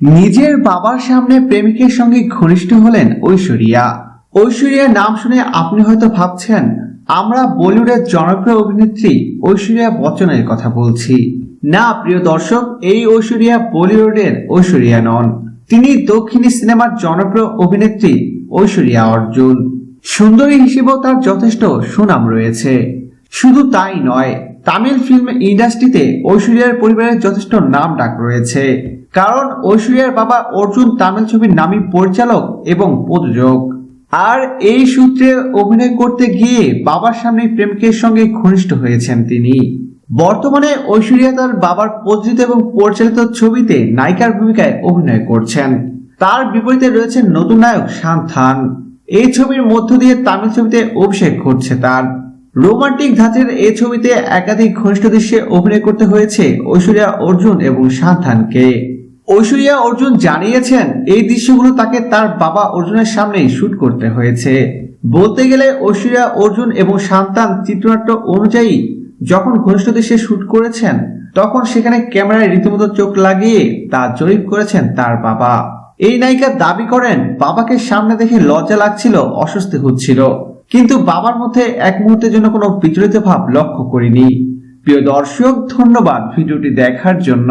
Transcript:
নিজের বাবার সামনে প্রেমিকের সঙ্গে ঘনিষ্ঠ হলেন ঐশ্বরিয়া। ঐশ্বরিয়ার নাম শুনে আপনি হয়তো ভাবছেন, আমরা বলিউডের জনপ্রিয় অভিনেত্রী ঐশ্বরিয়া বচ্চনের কথা বলছি। না, প্রিয় দর্শক, এই ঐশ্বরিয়া বলিউডের ঐশ্বরিয়া নন। তিনি দক্ষিণী সিনেমার জনপ্রিয় অভিনেত্রী ঐশ্বরিয়া অর্জুন। সুন্দরী হিসেবেও তার যথেষ্ট সুনাম রয়েছে। শুধু তাই নয়, তামিল ফিল্ম ইন্ডাস্ট্রিতে ঐশ্বরিয়ার পরিবারের যথেষ্ট নাম ডাক রয়েছে। কারণ ঐশ্বরিয়ার বাবা অর্জুন তামিল ছবির নামী পরিচালক এবং প্রযোজক। আর এই সূত্রে অভিনয় করতে গিয়ে বাবার সামনে প্রেমিকের সঙ্গে ঘনিষ্ঠ হয়েছেন তিনি। বর্তমানে ঐশ্বরিয়া তার বাবার প্রযোজিত এবং পরিচালিত ছবিতে নায়িকার ভূমিকায় অভিনয় করছেন। তার বিপরীতে রয়েছেন নতুন নায়ক শান্থান এই ছবির মধ্য দিয়ে তামিল ছবিতে অভিষেক ঘটছে তার। রোমান্টিক ধাঁচের এই ছবিতে একাধিক ঘনিষ্ঠ দৃশ্যে অভিনয় করতে হয়েছে ঐশ্বরিয়া, অর্জুন এবং শান্থানকে ঐশ্বরিয়া অর্জুন জানিয়েছেন, এই দৃশ্যগুলো তাকে তার বাবা অর্জুনের সামনেই শুট করতে হয়েছে। বলতে গেলে ঐশ্বরিয়া অর্জুন এবং শান্তান চিত্রনাট্য অনুযায়ী যখন ঘনিষ্ঠ দেশে শুট করেছেন, তখন সেখানে ক্যামেরায় রীতিমতো চোখ লাগিয়ে তা জরিপ করেছেন তার বাবা। এই নায়িকা দাবি করেন, বাবাকে সামনে দেখে লজ্জা লাগছিল, অস্বস্তি হচ্ছিল। কিন্তু বাবার মধ্যে এক মুহূর্তের জন্য কোনো বিচলিত ভাব লক্ষ্য করিনি। প্রিয় দর্শক, ধন্যবাদ ভিডিওটি দেখার জন্য।